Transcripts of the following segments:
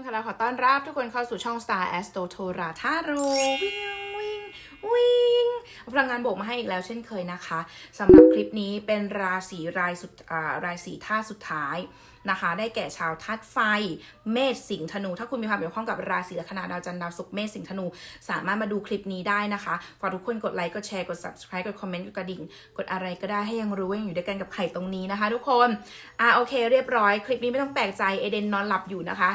คนค่ะเราขอต้อนรับทุกคนเข้าสู่ช่อง Star Astro t o r a ทาโรวิ่งวิ่งวิ่งพลังงานบวกมาให้อีกแล้วเช่นเคยนะคะสำหรับคลิปนี้เป็นราศีรายสุดรายสีธาสุดท้ายนะคะ ได้แก่ชาวธาตุไฟ เมษสิงห์ธนู ถ้าคุณมีความเกี่ยวข้องกับราศีลัคนาดาวจันทร์ดาวศุกร์เมษสิงห์ธนู สามารถมาดูคลิปนี้ได้นะคะฝากทุกคนกดไลค์กดแชร์กด subscribe กดคอมเมนต์กดกระดิ่ง กดอะไรก็ได้ให้ยังรู้ว่ายังอยู่ด้วยกันกับไข่ตรงนี้นะคะ ทุกคนอ่าโอเค เรียบร้อยคลิปนี้ไม่ต้องแปลกใจเอเดนนอนหลับอยู่นะคะ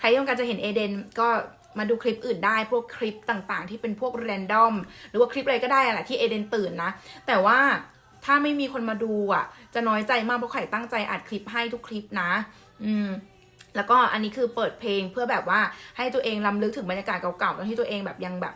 ใครต้องการจะเห็นเอเดนก็มาดูคลิปอื่นได้พวกคลิปต่างๆ ที่เป็นพวกแรนดอมหรือว่าคลิปอะไรก็ได้อะแหละที่เอเดนตื่นนะ แต่ว่าถ้าไม่มีคนมาดูอะ จะน้อยใจมากเพราะไข่ตั้งใจอัดคลิปให้ทุกคลิปนะ อืมแล้วก็อันนี้คือเปิดเพลงเพื่อแบบว่าให้ตัวเองล้ำลึกถึงบรรยากาศเก่าๆตอนที่ตัวเองแบบยังแบบ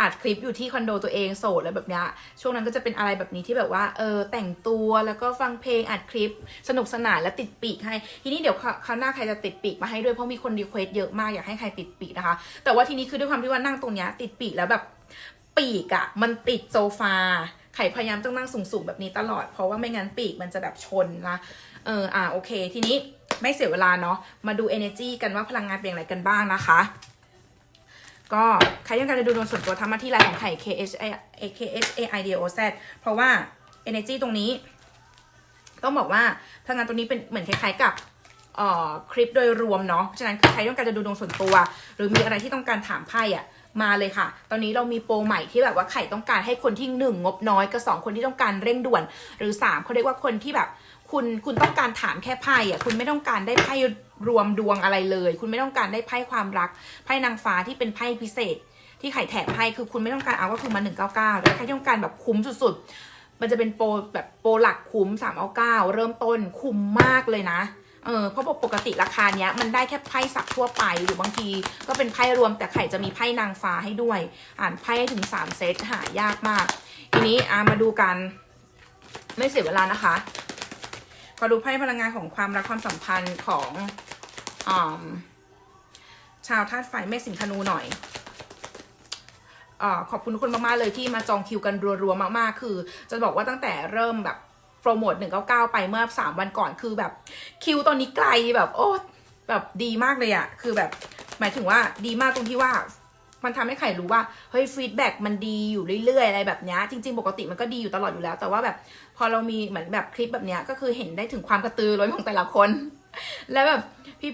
อัดคลิปอยู่ที่คอนโดตัวเองโสดแล้วแบบเนี้ยช่วงนั้นก็จะเป็นอะไรแบบนี้ที่แบบว่าเออแต่งตัวแล้วก็ฟังเพลงอัดคลิป สนุกสนานและติดปีกให้ ทีนี้เดี๋ยวคราวหน้าใครจะติดปีกมาให้ด้วยเพราะมีคนรีเควสเยอะมากอยากให้ใครติดปีกนะคะ แต่ว่าทีนี้คือด้วยความที่ว่านั่งตรงเนี้ยติดปีกแล้วแบบปีกอะมันติดโซฟาไข่พยายามต้องนั่งสูงๆแบบนี้ตลอด เพราะว่าไม่งั้นปีกมันจะแบบชนนะเอออ่าโอเค ทีนี้ไม่เสียเวลาเนาะมาดู energy กันว่าพลังงานเป็นอย่างไรกันบ้างนะคะ ก็ใครต้องการจะดูดวงส่วนตัวทำมาที่ไลน์ของไข่ K H A K H A I D O Z เพราะว่า energy ตรงนี้ ต้องบอกว่าพลังงานตรงนี้เป็นเหมือนคล้ายๆกับคลิปโดยรวมเนาะฉะนั้นใครต้องการจะดูดวงส่วนตัว หรือมีอะไรที่ต้องการถามไพ่อะมาเลยค่ะ ตอนนี้เรามีโปรใหม่ที่แบบว่าไข่ต้องการให้คนที่หนึ่งงบน้อยกับสองคนที่ต้องการเร่งด่วน หรือสามเขาเรียกว่าคนที่แบบ คุณคุณต้องการถามแค่ไพ่อะคุณไม่ต้องการได้ไพ่รวมดวงอะไรเลย คุณไม่ต้องการได้ไพ่ความรักไพ่นางฟ้าที่เป็นไพ่พิเศษ ที่ไข่แถมไพ่คือคุณไม่ต้องการเอาก็คือมาหนึ่งเก้าเก้าแล้วใครที่ต้องการแบบคุ้มสุดๆ มันจะเป็นโปรแบบโปรหลักคุ้มสามเอาเก้าเริ่มต้นคุ้มมากเลยนะเออเพราะปกติราคาเนี้ยมันได้แค่ไพ่สักทั่วไปหรือบางทีก็เป็นไพ่รวมแต่ไข่จะมีไพ่นางฟ้าให้ด้วย อ่านไพ่ถึงสามเซตหายากมาก ทีนี้อามาดูกัน ไม่เสียเวลานะคะ ขอดูไพ่พลังงานของความรักความสัมพันธ์ของอชาวธาตุไฟเมษสิงห์ธนูหน่อยอขอบคุณทุกคนมากๆเลยที่มาจองคิวกันรัวๆมากๆ คือ จะบอกว่าตั้งแต่เริ่มแบบโปรโมท 199 ไปเมื่อ 3 วันก่อนคือแบบคิวตอนนี้ไกลแบบโอ้แบบดีมากเลยอะคือแบบหมายถึงว่าดีมากตรงที่ว่ามันทำให้ไข่รู้ว่าเฮ้ยฟีดแบ็กมันดีอยู่เรื่อยๆอะไรแบบนี้จริง ๆ ปกติมันก็ดีอยู่ตลอดอยู่แล้ว แต่ว่าแบบ พอเรามีเหมือนแบบคลิปแบบเนี้ยก็คือเห็นได้ถึงความกระตือรือร้นของแต่ละคน แล้วแบบ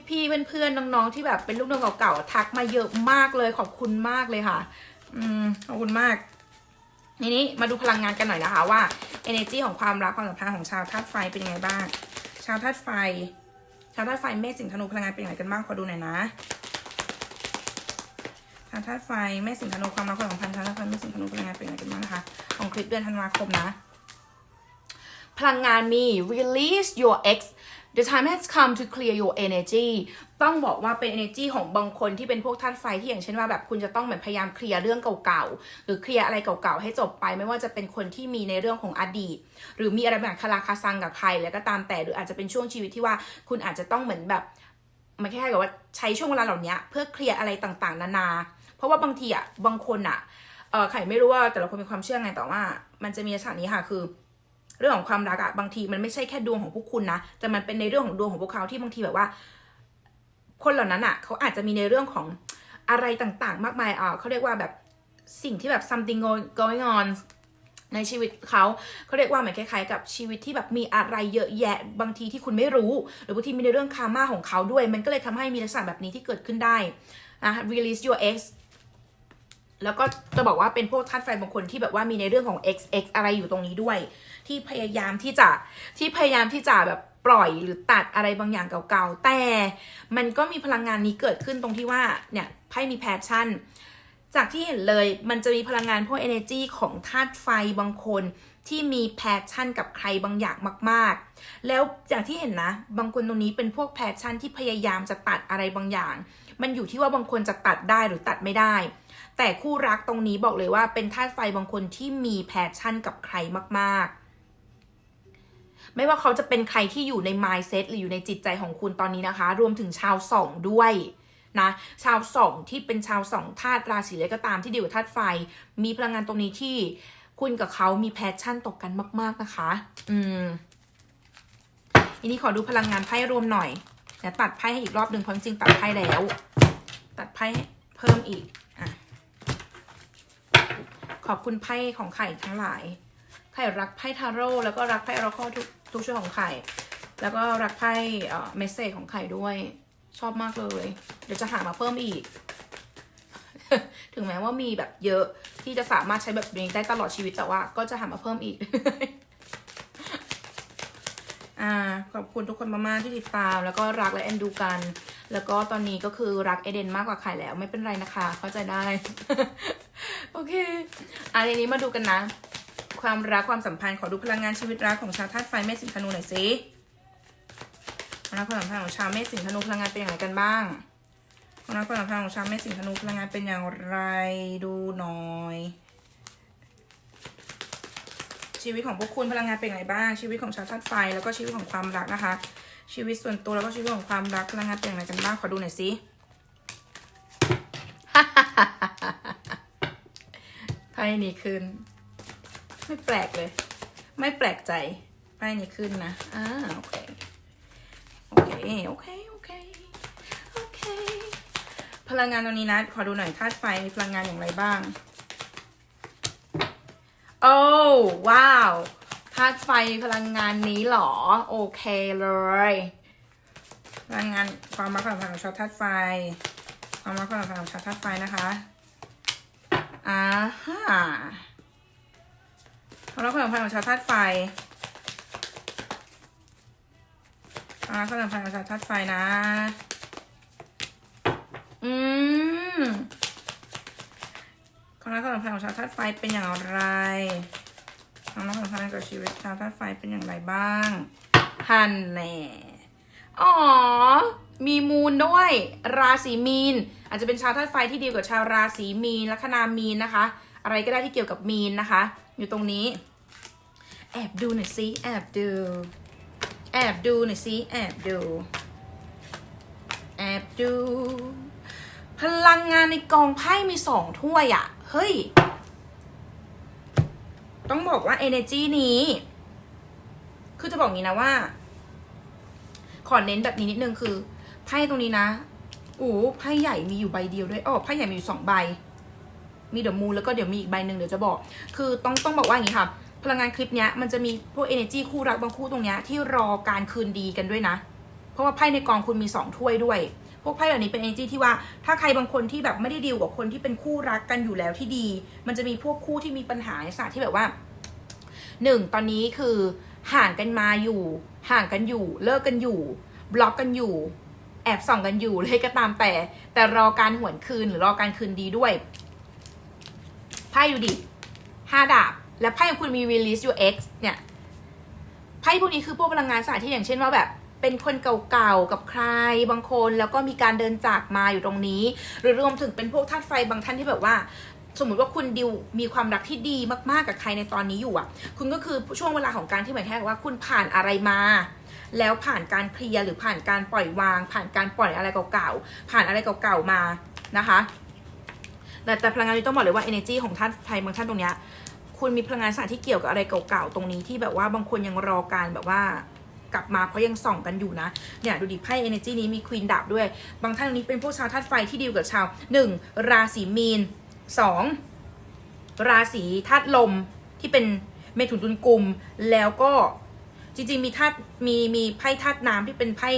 พี่ๆเพื่อนๆน้องๆที่แบบเป็นลูกน้องเก่าๆทักมาเยอะมากเลยขอบคุณมากเลยค่ะ อืมขอบคุณมากทีนี้มาดูพลังงานกันหน่อยนะคะว่า energy ของความรักความสัมพันธ์ของชาวธาตุไฟเป็นยังไงบ้าง ชาวธาตุไฟ ชาวธาตุไฟเมษสิงห์ธนูพลังงานเป็นยังไงกันบ้างขอดูหน่อยนะชาวธาตุไฟแม่สิงห์ธนูความรักความสัมพันธ์ชาวธาตุไฟแม่สิงห์ธนูพลังงานเป็นยังไงกันบ้างนะคะของคลิปเดือนธันวาคมนะ พลังงานมี release your ex the time has come to clear your energy ต้องบอกว่าเป็น energy ของบางคนที่เป็นพวกธาตุไฟที่อย่างเช่นว่าแบบคุณจะต้องเหมือนพยายามเคลียร์เรื่องเก่าๆ หรือเคลียร์อะไรเก่าๆ ให้จบไป ไม่ว่าจะเป็นคนที่มีในเรื่องของอดีต หรือมีอะไรแบบคาราคาซังกับใคร แล้วก็ตามแต่หรืออาจจะเป็นช่วงชีวิตที่ว่าคุณอาจจะต้องเหมือนแบบมันแค่กับว่าใช้ช่วงเวลาเหล่านี้เพื่อเคลียร์อะไรต่างๆ นานา เพราะว่าบางทีอะบางคนอะเออไข่ไม่รู้ว่าแต่ละคนมีความเชื่อไงแต่ว่า มันจะมีลักษณะนี้ค่ะคือ เรื่องของความรักอะบางทีมันไม่ใช่แค่ดวงของพวกคุณนะแต่มันเป็นในเรื่องของดวงของพวกเขาที่บางทีแบบว่า คนเหล่านั้นอะเขาอาจจะมีในเรื่องของอะไรต่างๆ มากมายอ่าเขาเรียกว่าแบบสิ่งที่แบบ something going- on ในชีวิตเขาเขาเรียกว่าเหมือนคล้ายๆ กับชีวิตที่แบบมีอะไรเยอะแยะบางทีที่คุณไม่รู้ หรือบางทีมีในเรื่องคาร์มาของเขาด้วย มันก็เลยทำให้มีลักษณะแบบนี้ที่เกิดขึ้นได้นะ release your ex แล้วก็จะบอกว่าเป็นพวกธาตุไฟบางคนที่แบบว่ามีในเรื่องของ XX อะไรอยู่ตรงนี้ด้วย ที่พยายามที่จะที่พยายามที่จะแบบปล่อยหรือตัดอะไรบางอย่างเก่าๆ แต่มันก็มีพลังงานนี้เกิดขึ้นตรงที่ว่าเนี่ยไพ่มีแพชชั่น จากที่เห็นเลยมันจะมีพลังงานพวก energy ของธาตุไฟบางคนที่มีแพชชั่นกับใครบางอย่างมาก ๆ แล้วจากที่เห็นนะ บางคนตรงนี้เป็นพวกแพชชั่นที่พยายามจะตัดอะไรบางอย่าง มันอยู่ที่ว่าบางคนจะตัดได้หรือตัดไม่ได้ แต่คู่รักตรงนี้บอกเลยว่าเป็นธาตุไฟบางคนที่มีแพชชั่นกับใครมากๆไม่ว่าเขาจะเป็นใครที่อยู่ใน mindset หรืออยู่ในจิตใจของคุณตอนนี้นะคะ รวมถึงชาวสองด้วยนะ ชาวสองที่เป็นชาวสองธาตุราศีอะไรก็ตามที่เดียวกับธาตุไฟ มีพลังงานตรงนี้ที่คุณกับเขามีแพชชั่นตกกันมาก ๆนะคะ อืมทีนี้ขอดูพลังงานไพ่รวมหน่อยเดี๋ยวตัดไพ่ให้อีกรอบหนึ่งเพราะจริงตัดไพ่แล้ว ตัดไพ่เพิ่มอีก ขอบคุณไพ่ของไข่ทั้งหลาย ไข่รักไพ่ทาโร่แล้วก็รักไพ่ออราคอทุกทุกชุดของไข่ แล้วก็รักไพ่เอ่อเมสเซจของไข่ด้วย ชอบมากเลย เดี๋ยวจะหามาเพิ่มอีก ถึงแม้ว่ามีแบบเยอะที่จะสามารถใช้แบบนี้ได้ตลอดชีวิตแต่ว่าก็จะหามาเพิ่มอีกอ่าขอบคุณทุกคนมากๆที่ติดตาม แล้วก็รักและเอ็นดูกัน แล้วก็ตอนนี้ก็คือรักเอเดนมากกว่าใครแล้วไม่เป็นไรนะคะ เข้าใจได้ โอเคอันนี้มาดูกันนะ ความรักความสัมพันธ์ขอดูพลังงานชีวิตรักของชาวธาตุไฟเมษสิงธนูหน่อยสิความรักความสัมพันธ์ของชาวเมษสิงธนูพลังงานเป็นอย่างไรกันบ้างความรักความสัมพันธ์ของชาวเมษสิงธนูพลังงานเป็นอย่างไรดูหน่อยชีวิตของพวกคุณพลังงานเป็นอย่างไรบ้าง ชีวิตของชาวธาตุไฟแล้วก็ชีวิตของความรักนะคะ ชีวิตส่วนตัวแล้วก็ชีวิตของความรักพลังงานเป็นอย่างไรกันบ้างขอดูหน่อยสิ ไพ่นี้ขึ้น ไม่แปลกเลย ไม่แปลกใจไพ่นี้ขึ้นนะอ่าโอเค โอเค โอเค โอเค โอเค พลังงานตรงนี้นะ ขอดูหน่อยธาตุไฟมีพลังงานอย่างไรบ้าง โอ้ว้าวธาตุไฟพลังงานนี้หรอ โอเคเลย พลังงานความรักความสัมพันธ์ของชาวธาตุไฟ ความรักความสัมพันธ์ของชาวธาตุไฟนะคะ อ่าฮะความรักความสัมพันธ์ของชาวธาตุไฟความรักความสัมพันธ์ของชาวธาตุไฟนะ อืมความรักความสัมพันธ์ของชาวธาตุไฟเป็นอย่างไรความรักความสัมพันธ์กับชีวิตชาวธาตุไฟเป็นอย่างไรบ้างฮันแน่อ๋อ มีมูลด้วย ราศีมีน อาจจะเป็นชาวธาตุไฟที่ดีกว่าชาวราศีมีนลัคนามีนนะคะ อะไรก็ได้ที่เกี่ยวกับมีนนะคะ อยู่ตรงนี้ แอบดูหน่อยสิแอบดูแอบดูหน่อยสิแอบดูแอบดูพลังงานในกองไพ่มีสองถ้วยอะ่ะเฮ้ย ต้องบอกว่า energy นี้ คือจะบอกงี้นะว่า ขอเน้นแบบนี้นิดนึงคือ ไพ่ตรงนี้นะ โอ้ไพ่ใหญ่มีอยู่ใบเดียวด้วยอ๋อไพ่ใหญ่มีอยู่สองใบ มีเดอะมูแล้วก็เดี๋ยวมีอีกใบหนึ่งเดี๋ยวจะบอก คือต้องต้องบอกว่าอย่างนี้ค่ะ พลังงานคลิปเนี้ยมันจะมีพวก energy คู่รักบางคู่ตรงเนี้ยที่รอการคืนดีกันด้วยนะ เพราะว่าไพ่ในกองคุณมีสองถ้วยด้วย พวกไพ่เหล่านี้เป็น energy ที่ว่าถ้าใครบางคนที่แบบไม่ได้ดีลกับคนที่เป็นคู่รักกันอยู่แล้วที่ดี มันจะมีพวกคู่ที่มีปัญหาในศาสตร์ที่แบบว่าหนึ่งตอนนี้คือห่างกันมาอยู่ ห่างกันอยู่ เลิกกันอยู่ บล็อกกันอยู่ แอบส่องกันอยู่เลยก็ตามแต่ แต่รอการหวนคืนหรือรอการคืนดีด้วยไพ่ดูดิห้าดาบ และไพ่ของคุณมี release your ex เนี่ยไพ่พวกนี้คือพวกพลังงานสายที่อย่างเช่นว่าแบบเป็นคนเก่าๆกับใครบางคนแล้วก็มีการเดินจากมาอยู่ตรงนี้ หรือรวมถึงเป็นพวกธาตุไฟบางท่านที่แบบว่า สมมติว่าคุณดิวมีความรักที่ดีมากๆกับใครในตอนนี้อยู่อะ คุณก็คือช่วงเวลาของการที่หมายแค่ว่าคุณผ่านอะไรมา แล้วผ่านการเคลียร์หรือผ่านการปล่อยวาง ผ่านการปล่อยอะไรเก่าๆผ่านอะไรเก่าๆมานะคะแต่แต่พลังงานนี้ต้องบอกเลยว่า energy ของท่านไทยบางท่านตรงเนี้ยคุณมีพลังงานสารที่เกี่ยวกับอะไรเก่าๆตรงนี้ที่แบบว่าบางคนยังรอการแบบว่ากลับมาเพราะยังส่องกันอยู่นะ เนี่ยดูดิไพ่ energy นี้มีควีนดับด้วย บางท่านตรงนี้เป็นพวกชาวธาตุไฟที่ดีลกับชาวหนึ่งราศีมีน สองราศีธาตุลมที่เป็นเมถุนตุลกุมแล้วก็จริงๆมีธาตุมีมีไพ่ธาตุน้ำที่เป็นไพ่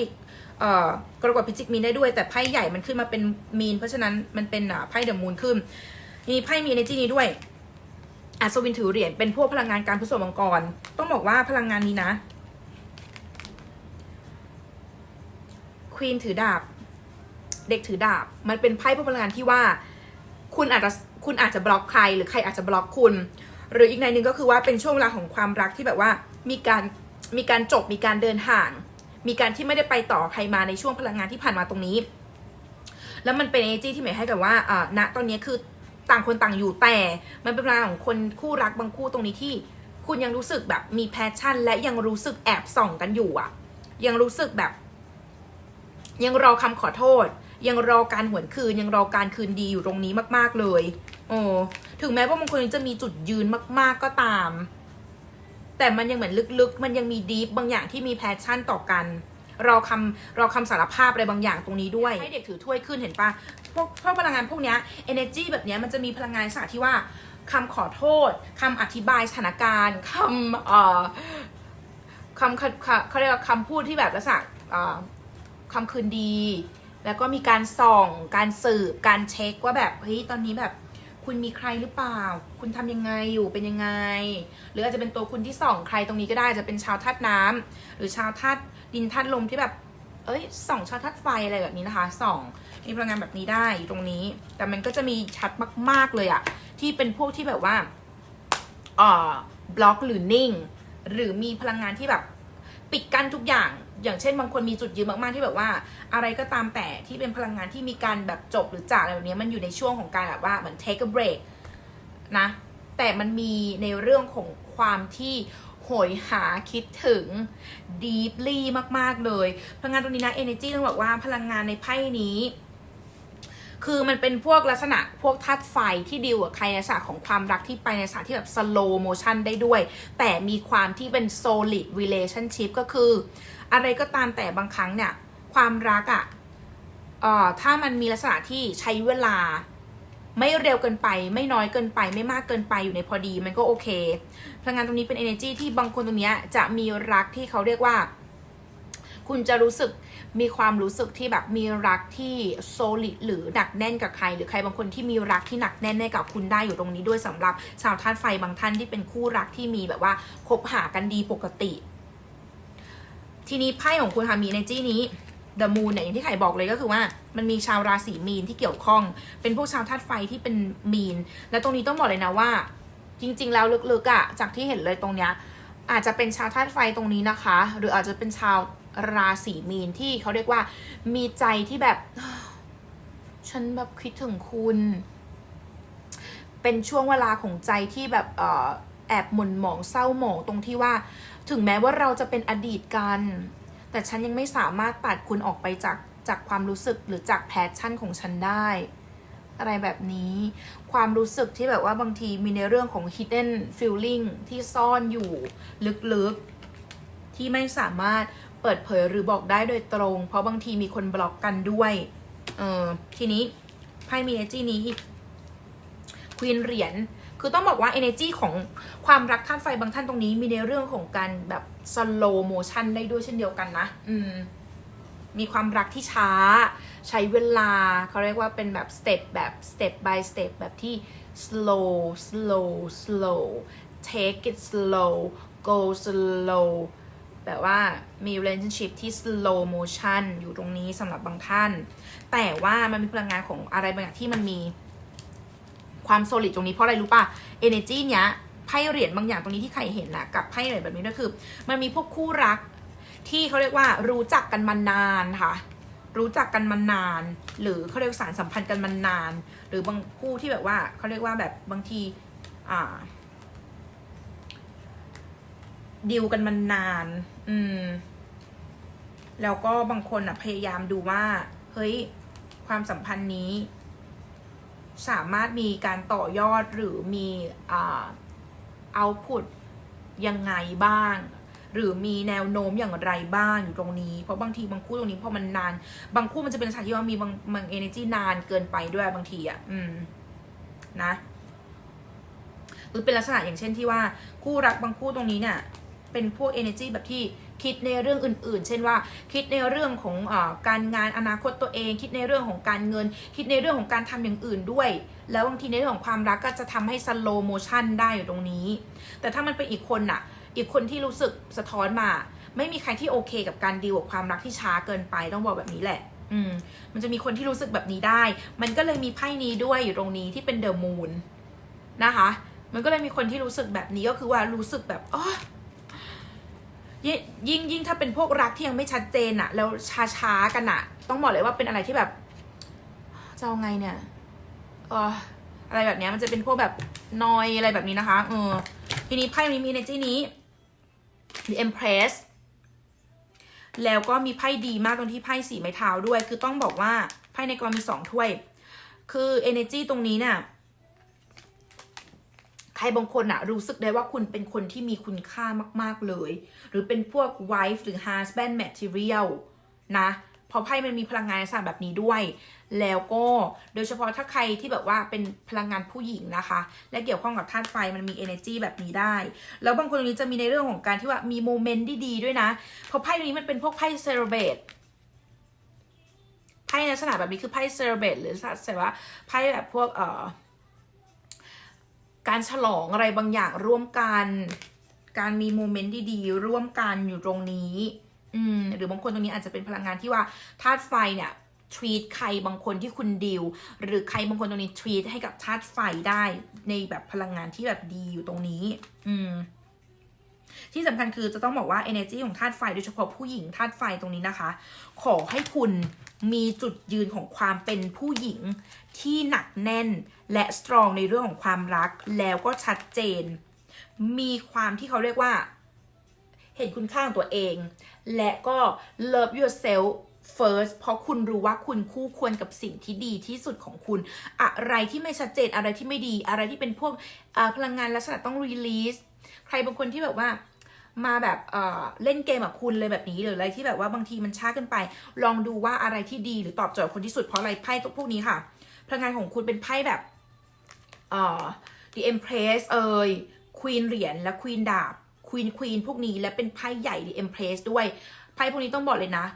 เอ่อกรกฎพิจิกมีได้ด้วย แต่ไพ่ใหญ่มันขึ้นมาเป็นมีน เพราะฉะนั้นมันเป็นอ่าไพ่เดอะมูนขึ้นมีไพ่มี energy นี้ด้วยอัศวินถือเหรียญเป็นพวกพลังงานการผสมมังกร ต้องบอกว่าพลังงานนี้นะควีนถือดาบ เด็กถือดาบ มันเป็นไพ่พวกพลังงานที่ว่า คุณอาจจะคุณอาจจะบล็อกใคร หรือใครอาจจะบล็อกคุณ หรืออีกในหนึ่งก็คือว่าเป็นช่วงเวลาของความรักที่แบบว่ามีการมีการจบมีการเดินห่าง มีการที่ไม่ได้ไปต่อใครมาในช่วงพลังงานที่ผ่านมาตรงนี้ แล้วมันเป็นเอจีที่หมายให้กับว่าอ่าณตอนนี้คือต่างคนต่างอยู่แต่ มันเป็นเวลาของคนคู่รักบางคู่ตรงนี้ที่ คุณยังรู้สึกแบบมีแพชชั่น และยังรู้สึกแอบส่องกันอยู่อะยังรู้สึกแบบ ยังรอคำขอโทษ ยังรอการหวนคืน ยังรอการคืนดีอยู่ตรงนี้มาก ๆเลย โอ้ถึงแม้ว่าบางคนจะมีจุดยืนมาก ๆก็ตาม แต่มันยังเหมือนลึกๆ มันยังมีดีฟบางอย่างที่มีแพชชั่นต่อกันรอคำรอคำสารภาพอะไรบางอย่างตรงนี้ด้วย ให้เด็กถือถ้วยขึ้นเห็นปะพวกพวกพลังงานพวกเนี้ย energy แบบเนี้ยมันจะมีพลังงานลักษณะที่ว่าคำขอโทษคำอธิบายสถานการณ์คำเอ่อคำคำเขาเรียกว่าคำพูดที่แบบลักษณะเอ่อคำคืนดี แล้วก็มีการส่องการสืบการเช็คว่าแบบเฮ้ยตอนนี้แบบคุณมีใครหรือเปล่า คุณทำยังไงอยู่เป็นยังไง หรืออาจจะเป็นตัวคุณที่ส่องใครตรงนี้ก็ได้อาจจะเป็นชาวธาตุน้ำหรือชาวธาตุดินธาตุลมที่แบบ เอ้ยส่องชาวธาตุไฟอะไรแบบนี้นะคะส่องมีพลังงานแบบนี้ได้อยู่ตรงนี้ แต่มันก็จะมีชัดมาก ๆเลยอะที่เป็นพวกที่แบบว่าอ่าบล็อกหรือนิ่ง หรือมีพลังงานที่แบบ ปิดกั้นทุกอย่าง อย่างเช่นบางคนมีจุดยืนมากๆที่แบบว่า อะไรก็ตามแต่ที่เป็นพลังงานที่มีการแบบจบหรือจากอะไรแบบนี้มันอยู่ในช่วงของการแบบว่าเหมือน take a break นะแต่มันมีในเรื่องของความที่โหยหาคิดถึง deeply มากๆเลย พลังงานตรงนี้นะ energy ต้องบอกว่าพลังงานในไพ่นี้ คือมันเป็นพวกลักษณะพวกธาตุไฟที่ดีลกับใครในลักษณะของความรักที่ไปในลักษณะที่แบบ slow motion ได้ด้วย แต่มีความที่เป็น solid relationship ก็คือ อะไรก็ตามแต่บางครั้งเนี่ย ความรักอะ่ะเอ่อถ้ามันมีลักษณะที่ใช้เวลาไม่เร็วเกินไป ไม่น้อยเกินไป ไม่มากเกินไปอยู่ในพอดีมันก็โอเค พลังงานตรงนี้เป็น energy ที่บางคนตรงเนี้ยจะมีรักที่เขาเรียกว่า คุณจะรู้สึก มีความรู้สึกที่แบบมีรักที่ solid หรือหนักแน่นกับใคร หรือใครบางคนที่มีรักที่หนักแน่นให้กับคุณได้อยู่ตรงนี้ด้วยสำหรับชาวธาตุไฟบางท่านที่เป็นคู่รักที่มีแบบว่าคบหากันดีปกติ ทีนี้ไพ่ของคุณค่ะมี energy นี้ The Moon เนี่ยอย่างที่ไข่บอกเลยก็คือว่า มันมีชาวราศีมีนที่เกี่ยวข้อง เป็นพวกชาวธาตุไฟที่เป็นมีน และตรงนี้ต้องบอกเลยนะว่า จริง ๆ แล้วลึกๆอะ่ะจากที่เห็นเลยตรงเนี้ยอาจจะเป็นชาวธาตุไฟตรงนี้นะคะ หรืออาจจะเป็นชาว ราศีมีนที่เขาเรียกว่า มีใจที่แบบ ฉันแบบคิดถึงคุณ เป็นช่วงเวลาของใจที่แบบแอบหม่นหมองเศร้าหมองตรงที่ว่า ถึงแม้ว่าเราจะเป็นอดีตกัน แต่ฉันยังไม่สามารถตัดคุณออกไปจากจากความรู้สึกหรือจากแพชชั่นของฉันได้ อะไรแบบนี้ ความรู้สึกที่แบบว่าบางทีมีในเรื่องของ hidden feeling ที่ซ่อนอยู่ลึกๆ ที่ไม่สามารถ เปิดเผยหรือบอกได้โดยตรง เพราะบางทีมีคนบล็อกกันด้วย เออทีนี้ไพ่มี energy นี้อีกควีนเหรียญคือต้องบอกว่า energy ของความรักท่านไฟบางท่านตรงนี้มีในเรื่องของการแบบ slow motion ได้ด้วยเช่นเดียวกันนะ อืม มีความรักที่ช้า ใช้เวลา เขาเรียกว่าเป็นแบบ step แบบ step by step แบบที่ slow slow slow take it slow go slow แบบว่ามี relationship ที่ slow motion อยู่ตรงนี้สำหรับบางท่าน แต่ว่ามันมีพลังงานของอะไรบางอย่างที่มันมีความ solid ตรงนี้เพราะอะไรรู้ป่ะ energy เนี้ยไพ่เหรียญบางอย่างตรงนี้ที่ใครเห็นนะกับไพ่เหรียญแบบนี้ก็คือ มันมีพวกคู่รักที่เขาเรียกว่ารู้จักกันมานานค่ะ รู้จักกันมานาน หรือเขาเรียกสารสัมพันธ์กันมานาน หรือบางคู่ที่แบบว่าเขาเรียกว่าแบบบางทีอ่า ดีลกันมานนาน อืม แล้วก็บางคนอะพยายามดูว่า เฮ้ย ความสัมพันธ์นี้ สามารถมีการต่อยอดหรือมีอ่าเอาพุตยังไงบ้าง หรือมีแนวโน้มอย่างไรบ้างอยู่ตรงนี้ เพราะบางทีบางคู่ตรงนี้พอมันนาน บางคู่มันจะเป็นสานที่ว่ามีบางบางเอเนจีนานเกินไปด้วยบางทีอะ อืม นะหรือเป็นลักษณะอย่างเช่นที่ว่าคู่รักบางคู่ตรงนี้เนี่ย เป็นพวก energy แบบที่คิดในเรื่องอื่น ๆ เช่นว่า คิดในเรื่องของอการงานอนาคตตัวเอง คิดในเรื่องของการเงิน คิดในเรื่องของการทำอย่างอื่นด้วย แล้วบางทีในเรื่องของความรักก็จะทำให้ slow motion ได้อยู่ตรงนี้ แต่ถ้ามันเป็นอีกคนน่ะ อีกคนที่รู้สึกสะท้อนมา ไม่มีใครที่โอเคกับการดีลกับความรักที่ช้าเกินไปต้องบอกแบบนี้แหละอืมมันจะมีคนที่รู้สึกแบบนี้ได้ มันก็เลยมีไพ่นี้ด้วยอยู่ตรงนี้ที่เป็นเดอะมูนนะคะ มันก็เลยมีคนที่รู้สึกแบบนี้ก็คือว่ารู้สึกแบบอ๋อ ยิ่งยิ่งถ้าเป็นพวกรักที่ยังไม่ชัดเจนอะแล้วช้าช้ากันอะต้องบอกเลยว่าเป็นอะไรที่แบบจะเอาไงเนี่ยเอออะไรแบบเนี้ยมันจะเป็นพวกแบบนอยอะไรแบบนี้นะคะเออทีนี้ไพ่นี้มีในที่นี้ The Empress แล้วก็มีไพ่ดีมากตรงที่ไพ่สีไม้เท้าด้วย คือต้องบอกว่าไพ่ในกรมีสองถ้วย คือ energy ตรงนี้เนี่ย ใครบางคนอะรู้สึกได้ว่าคุณเป็นคนที่มีคุณค่ามากๆเลย หรือเป็นพวก wife หรือ husband material นะเพราะไพ่มันมีพลังงานลักษณะแบบนี้ด้วย แล้วก็โดยเฉพาะถ้าใครที่แบบว่าเป็นพลังงานผู้หญิงนะคะ และเกี่ยวข้องกับธาตุไฟมันมี energy แบบนี้ได้ แล้วบางคนตรงนี้จะมีในเรื่องของการที่ว่ามีโมเมนต์ที่ดีด้วยนะ เพราะไพ่ตรงนี้มันเป็นพวกไพ่เซเลเบตไพ่ในลักษณะแบบนี้คือไพ่เซเลเบตหรือแสดงว่าไพ่แบบพวกเอ่อ การฉลองอะไรบางอย่างร่วมกัน การมีโมเมนต์ดีๆ ร่วมกันอยู่ตรงนี้ อืม หรือบางคนตรงนี้อาจจะเป็นพลังงานที่ว่าธาตุไฟเนี่ยทรีตใครบางคนที่คุณดิวหรือใครบางคนตรงนี้ทรีตให้กับธาตุไฟได้ในแบบพลังงานที่แบบดีอยู่ตรงนี้ อืม ที่สำคัญคือจะต้องบอกว่า energy ของธาตุไฟโดยเฉพาะผู้หญิงธาตุไฟตรงนี้นะคะ ขอให้คุณมีจุดยืนของความเป็นผู้หญิงที่หนักแน่นและสตรองในเรื่องของความรักแล้วก็ชัดเจน มีความที่เขาเรียกว่า เห็นคุณค่าของตัวเอง และก็ love yourself first เพราะคุณรู้ว่าคุณคู่ควรกับสิ่งที่ดีที่สุดของคุณ อะไรที่ไม่ชัดเจนอะไรที่ไม่ดี อะไรที่เป็นพวกพลังงานลักษณะต้อง release ใครบางคนที่แบบว่า มาแบบเเล่นเกมกับคุณเลยแบบนี้หรืออะไรที่แบบว่าบางทีมันช้าเกินไป ลองดูว่าอะไรที่ดีหรือตอบโจทย์คนที่สุดเพราะอะไรไพ่พวกนี้ค่ะพลังงานของคุณเป็นไพ่แบบเอ่อ The Empress เอ่ย Queen เหรียญและ Queen ดาบ Queen Queen พวกนี้และเป็นไพ่ใหญ่ The Empress ด้วยไพ่พวกนี้ต้องบอกเลยนะ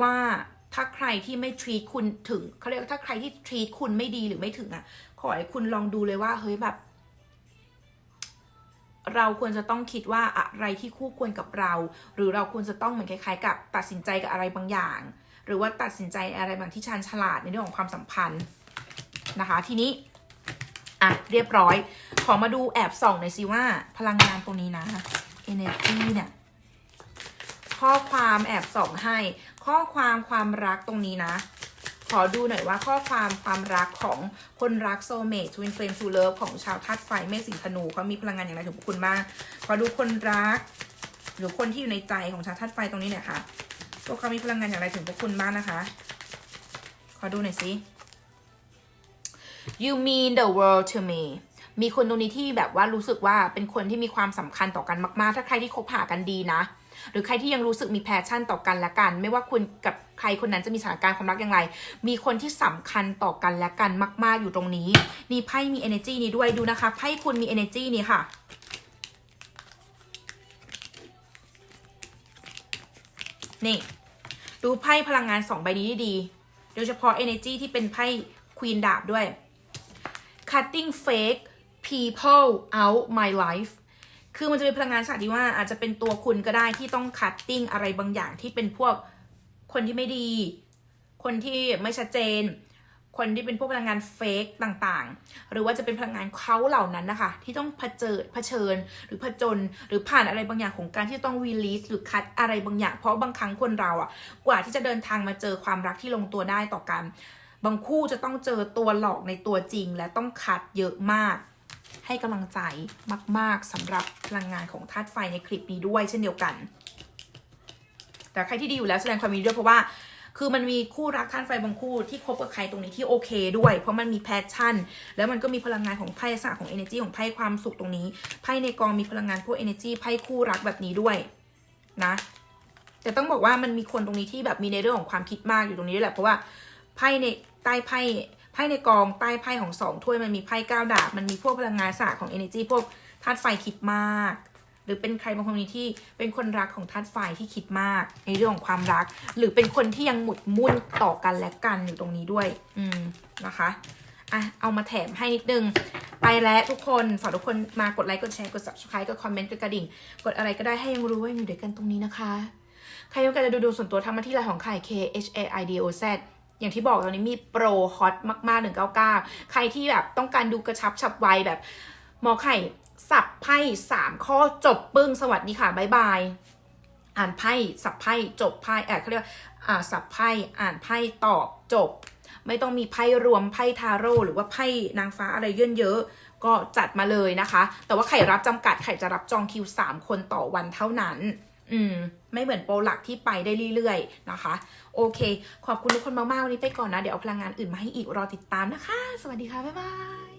ว่าถ้าใครที่ไม่ treat คุณถึงเขาเรียกถ้าใครที่ treat คุณไม่ดีหรือไม่ถึงอะ ขอให้คุณลองดูเลยว่าเฮ้ยแบบ เราควรจะต้องคิดว่าอะไรที่คู่ควรกับเรา หรือเราควรจะต้องเหมือนคล้ายๆ กับตัดสินใจกับอะไรบางอย่าง หรือว่าตัดสินใจอะไรบางที่ชาญฉลาดในเรื่องของความสัมพันธ์นะคะ ทีนี้อะเรียบร้อย ขอมาดูแอบส่องหน่อยสิว่าพลังงานตรงนี้นะ energy เนี่ยข้อความแอบส่องให้ ข้อความความรักตรงนี้นะ ขอดูหน่อยว่าข้อความความรักของคนรักโซเมททวินเฟลมทูเลิฟของชาวธาตุไฟเมษสิงห์ธนูเขามีพลังงานอย่างไรถึงพวกคุณบ้างขอดูคนรัก หรือคนที่อยู่ในใจของชาวธาตุไฟตรงนี้หน่อยค่ะพวกเขามีพลังงานอย่างไรถึงพวกคุณบ้างนะคะ ขอดูหน่อยสิ you mean the world to me มีคนตรงนี้ที่แบบว่ารู้สึกว่าเป็นคนที่มีความสำคัญต่อกันมาก ๆ ถ้าใครที่คบหากันดีนะ หรือใครที่ยังรู้สึกมีแพชชั่นต่อกันและกัน ไม่ว่าคุณกับใครคนนั้นจะมีสถานการณ์ความรักอย่างไร มีคนที่สำคัญต่อกันและกันมาก ๆ อยู่ตรงนี้ นี่ไพ่มี energy นี้ด้วยดูนะคะไพ่คุณมี energy นี้ค่ะนี่ ดูไพ่พลังงานสองใบนี้ดี โดยเฉพาะ energy ที่เป็นไพ่ queen ดาบด้วย cutting fake people out my life คือมันจะเป็นพลังงานศาสตร์ที่ว่าอาจจะเป็นตัวคุณก็ได้ที่ต้องคัตติ้งอะไรบางอย่างที่เป็นพวกคนที่ไม่ดี คนที่ไม่ชัดเจน คนที่เป็นพวกพลังงานเฟกต่างๆ หรือว่าจะเป็นพลังงานเขาเหล่านั้นนะคะ ที่ต้องเผชิญเผชิญ หรือผจญหรือผ่านอะไรบางอย่างของการที่ต้องรีลีสหรือคัดอะไรบางอย่าง เพราะบางครั้งคนเราอะกว่าที่จะเดินทางมาเจอความรักที่ลงตัวได้ต่อกัน บางคู่จะต้องเจอตัวหลอกในตัวจริง และต้องคัดเยอะมาก ให้กำลังใจมาก ๆสำหรับพลังงานของธาตุไฟในคลิปนี้ด้วยเช่นเดียวกัน แต่ใครที่ดีอยู่แล้วแสดงความยินดีด้วยเพราะว่า คือมันมีคู่รักธาตุไฟบางคู่ที่คบกับใครตรงนี้ที่โอเคด้วย เพราะมันมีแพชชั่น แล้วมันก็มีพลังงานของไพ่ศาสตร์ของ energy ของไพ่ความสุขตรงนี้ไพ่ในกองมีพลังงานพวก energy ไพ่คู่รักแบบนี้ด้วยนะแต่ต้องบอกว่ามันมีคนตรงนี้ที่แบบมีในเรื่องของความคิดมากอยู่ตรงนี้ด้วยแหละเพราะว่าไพ่ในใต้ไพ่ พ่ในกองใต้ไพ่ของสองถ้วยมันมีไพ่เก้าดาบมันมีพวกพลังงานศาสตร์ของ energy พวกธาตุไฟคิดมาก หรือเป็นใครบางคนนี้ที่เป็นคนรักของธาตุไฟที่คิดมาก ในเรื่องของความรัก หรือเป็นคนที่ยังหมุดมุ่นต่อกันและกันอยู่ตรงนี้ด้วย อืมนะคะอะเอามาแถมให้นิดนึง ไปแล้วทุกคน ฝากทุกคนมากดไลค์ กดแชร์ กด subscribe กดคอมเมนต์กดกระดิ่ง กดอะไรก็ได้ให้ยังรู้ว่ายังอยู่ด้วยกันตรงนี้นะคะ ใครต้องการจะดูดูส่วนตัวทำมาที่ไลน์ของไข่ K H A I D O Z อย่างที่บอกตอนนี้มีโปรฮอตมากๆ 199 ใครที่แบบต้องการดูกระชับฉับไวแบบหมอไข่สับไพ่สามข้อจบปึ้งสวัสดีค่ะบายบาย อ่านไพ่สับไพ่จบไพ่เออเขาเรียกว่าอ่าสับไพ่อ่านไพ่ตอบจบ ไม่ต้องมีไพ่รวมไพ่ทาโร่หรือว่าไพ่นางฟ้าอะไรเยอะเยอะๆก็จัดมาเลยนะคะ แต่ว่าไข่รับจำกัดไข่จะรับจองคิว 3 คนต่อวันเท่านั้น อืม ไม่เหมือนโปรหลักที่ไปได้เรื่อยๆนะคะ โอเค ขอบคุณทุกคนมากๆวันนี้ไปก่อนนะ เดี๋ยวเอาพลังงานอื่นมาให้อีกรอติดตามนะคะ สวัสดีค่ะ บ๊ายบาย